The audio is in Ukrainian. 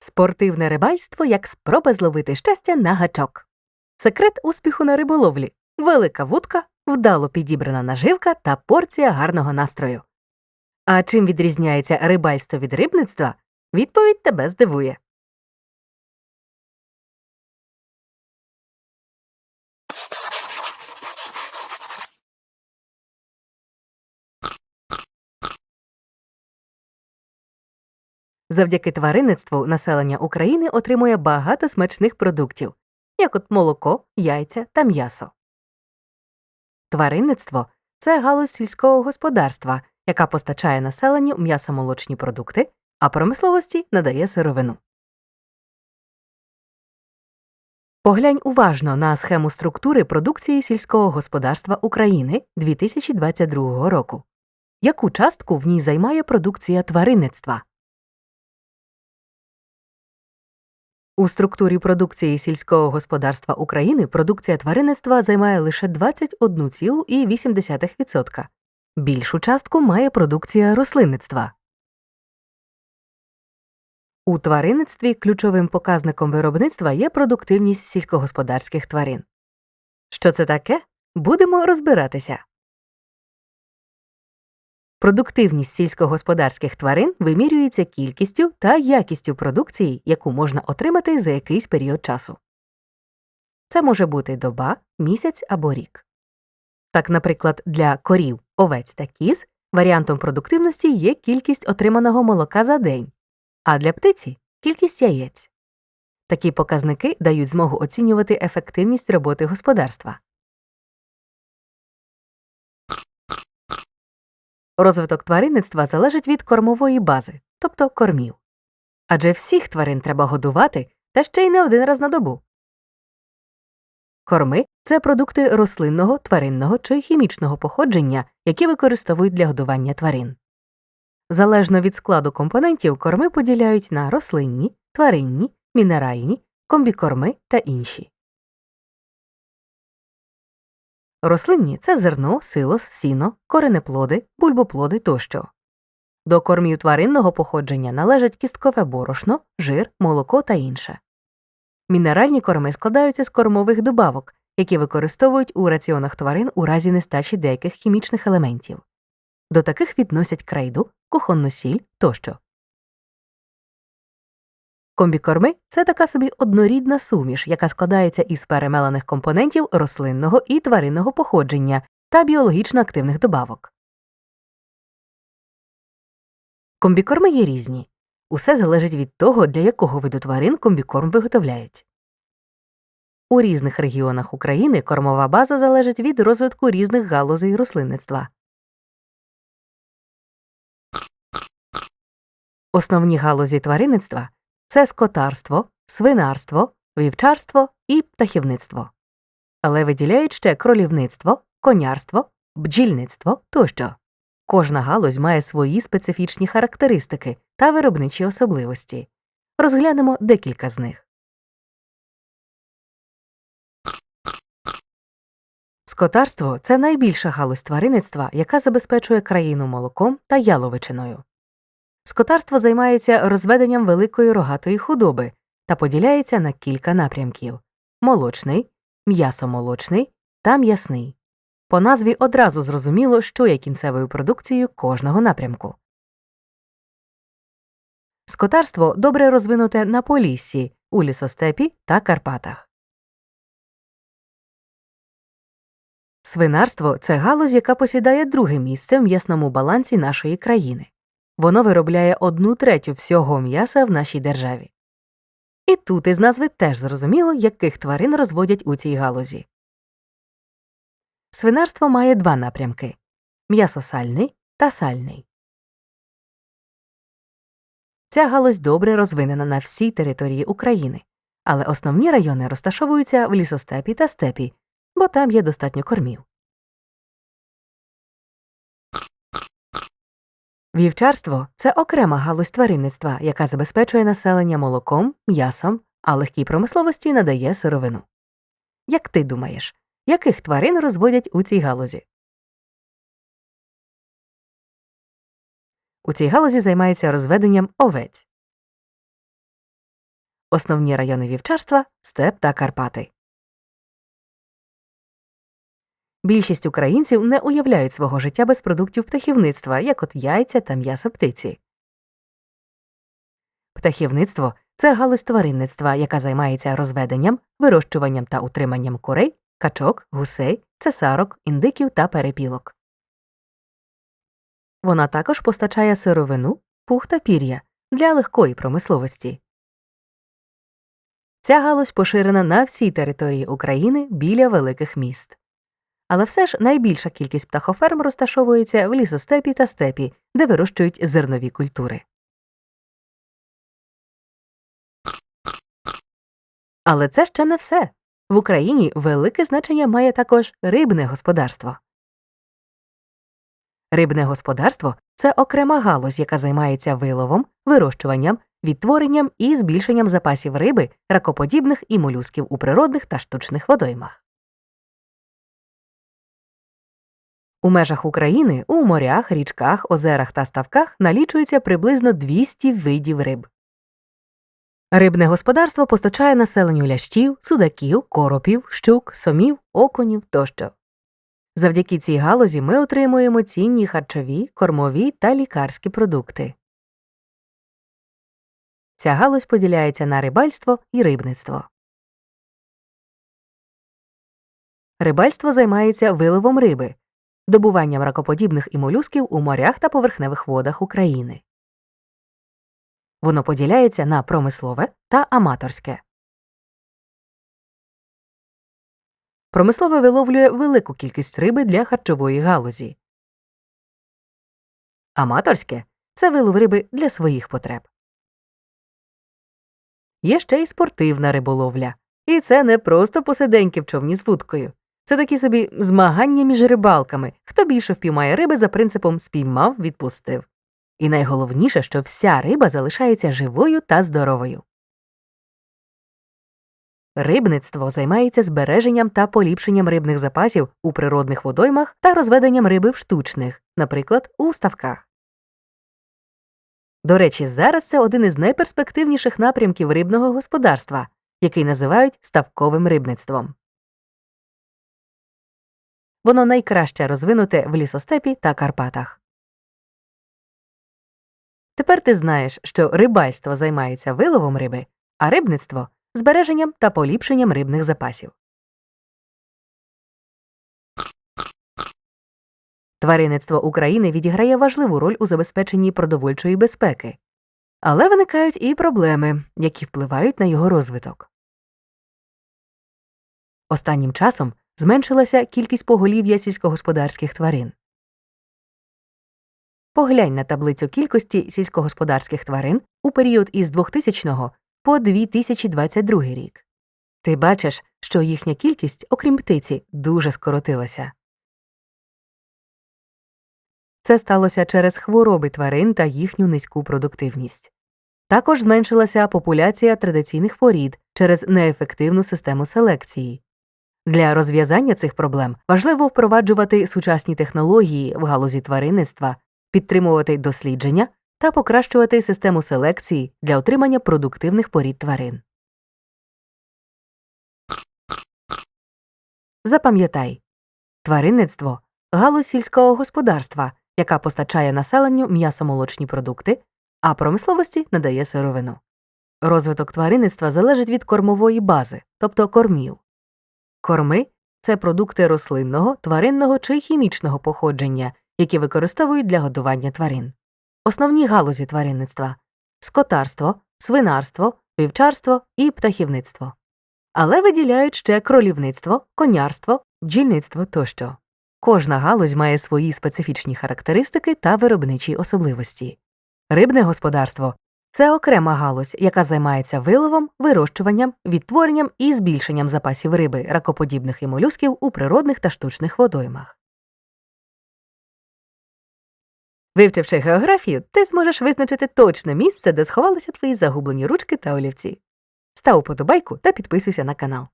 Спортивне рибальство як спроба зловити щастя на гачок. Секрет успіху на риболовлі велика вудка, вдало підібрана наживка та порція гарного настрою. А чим відрізняється рибальство від рибництва? Відповідь тебе здивує. Завдяки тваринництву населення України отримує багато смачних продуктів, як от молоко, яйця та м'ясо. Тваринництво це галузь сільського господарства, яка постачає населенню м'ясомолочні продукти, а промисловості надає сировину. Поглянь уважно на схему структури продукції сільського господарства України 2022 року. Яку частку в ній займає продукція тваринництва? У структурі продукції сільського господарства України продукція тваринництва займає лише 21,8%. Більшу частку має продукція рослинництва. У тваринництві ключовим показником виробництва є продуктивність сільськогосподарських тварин. Що це таке? Будемо розбиратися. Продуктивність сільськогосподарських тварин вимірюється кількістю та якістю продукції, яку можна отримати за якийсь період часу. Це може бути доба, місяць або рік. Так, наприклад, для корів, овець та кіз варіантом продуктивності є кількість отриманого молока за день, а для птиці кількість яєць. Такі показники дають змогу оцінювати ефективність роботи господарства. Розвиток тваринництва залежить від кормової бази, тобто кормів. Адже всіх тварин треба годувати та ще й не один раз на добу. Корми це продукти рослинного, тваринного чи хімічного походження, які використовують для годування тварин. Залежно від складу компонентів, корми поділяють на рослинні, тваринні, мінеральні, комбікорми та інші. Рослинні це зерно, силос, сіно, коренеплоди, бульбоплоди тощо. До кормів тваринного походження належать кісткове борошно, жир, молоко та інше. Мінеральні корми складаються з кормових добавок, які використовують у раціонах тварин у разі нестачі деяких хімічних елементів. До таких відносять крейду, кухонну сіль тощо. Комбікорми це така собі однорідна суміш, яка складається із перемелених компонентів рослинного і тваринного походження та біологічно активних добавок. Комбікорми є різні. Усе залежить від того, для якого виду тварин комбікорм виготовляють. У різних регіонах України кормова база залежить від розвитку різних галузей рослинництва. Основні галузі тваринництва це скотарство, свинарство, вівчарство і птахівництво. Але виділяють ще кролівництво, конярство, бджільництво тощо. Кожна галузь має свої специфічні характеристики та виробничі особливості. Розглянемо декілька з них. Скотарство це найбільша галузь тваринництва, яка забезпечує країну молоком та яловичиною. Скотарство займається розведенням великої рогатої худоби та поділяється на кілька напрямків молочний, м'ясомолочний та м'ясний. По назві одразу зрозуміло, що є кінцевою продукцією кожного напрямку. Скотарство добре розвинуте на Поліссі, у лісостепі та Карпатах. Свинарство це галузь, яка посідає друге місце в м'ясному балансі нашої країни. Воно виробляє одну третю всього м'яса в нашій державі. І тут із назви теж зрозуміло, яких тварин розводять у цій галузі. Свинарство має два напрямки м'ясосальний та сальний. Ця галузь добре розвинена на всій території України, але основні райони розташовуються в лісостепі та степі, бо там є достатньо кормів. Вівчарство це окрема галузь тваринництва, яка забезпечує населення молоком, м'ясом, а легкій промисловості надає сировину. Як ти думаєш, яких тварин розводять у цій галузі? У цій галузі займається розведенням овець. Основні райони вівчарства степ та Карпати. Більшість українців не уявляють свого життя без продуктів птахівництва, як от яйця та м'ясо птиці. Птахівництво це галузь тваринництва, яка займається розведенням, вирощуванням та утриманням курей, качок, гусей, цесарок, індиків та перепілок. Вона також постачає сировину, пух та пір'я для легкої промисловості. Ця галузь поширена на всій території України біля великих міст. Але все ж найбільша кількість птахоферм розташовується в лісостепі та степі, де вирощують зернові культури. Але це ще не все. В Україні велике значення має також рибне господарство. Рибне господарство це окрема галузь, яка займається виловом, вирощуванням, відтворенням і збільшенням запасів риби, ракоподібних і молюсків у природних та штучних водоймах. У межах України у морях, річках, озерах та ставках налічується приблизно 200 видів риб. Рибне господарство постачає населенню лящів, судаків, коропів, щук, сомів, окунів тощо. Завдяки цій галузі ми отримуємо цінні харчові, кормові та лікарські продукти. Ця галузь поділяється на рибальство і рибництво. Рибальство займається виловом риби, добуванням ракоподібних і молюсків у морях та поверхневих водах України. Воно поділяється на промислове та аматорське. Промислове виловлює велику кількість риби для харчової галузі. Аматорське це вилов риби для своїх потреб. Є ще й спортивна риболовля. І це не просто посиденьки в човні з вудкою. Це такі собі змагання між рибалками, хто більше впіймає риби за принципом спіймав, відпустив. І найголовніше, що вся риба залишається живою та здоровою. Рибництво займається збереженням та поліпшенням рибних запасів у природних водоймах та розведенням риби в штучних, наприклад, у ставках. До речі, зараз це один із найперспективніших напрямків рибного господарства, який називають ставковим рибництвом. Воно найкраще розвинуте в лісостепі та Карпатах. Тепер ти знаєш, що рибальство займається виловом риби, а рибництво збереженням та поліпшенням рибних запасів. Тваринництво України відіграє важливу роль у забезпеченні продовольчої безпеки, але виникають і проблеми, які впливають на його розвиток. Останнім часом зменшилася кількість поголів'я сільськогосподарських тварин. Поглянь на таблицю кількості сільськогосподарських тварин у період із 2000 по 2022 рік. Ти бачиш, що їхня кількість, окрім птиці, дуже скоротилася. Це сталося через хвороби тварин та їхню низьку продуктивність. Також зменшилася популяція традиційних порід через неефективну систему селекції. Для розв'язання цих проблем важливо впроваджувати сучасні технології в галузі тваринництва, підтримувати дослідження та покращувати систему селекції для отримання продуктивних порід тварин. Запам'ятай тваринництво галузь сільського господарства, яка постачає населенню м'ясомолочні продукти, а промисловості надає сировину. Розвиток тваринництва залежить від кормової бази, тобто кормів. Корми це продукти рослинного, тваринного чи хімічного походження, які використовують для годування тварин. Основні галузі тваринництва скотарство, свинарство, вівчарство і птахівництво. Але виділяють ще кролівництво, конярство, бджільництво тощо. Кожна галузь має свої специфічні характеристики та виробничі особливості. Рибне господарство це окрема галузь, яка займається виловом, вирощуванням, відтворенням і збільшенням запасів риби, ракоподібних і молюсків у природних та штучних водоймах. Вивчивши географію, ти зможеш визначити точне місце, де сховалися твої загублені ручки та олівці. Став уподобайку та підписуйся на канал.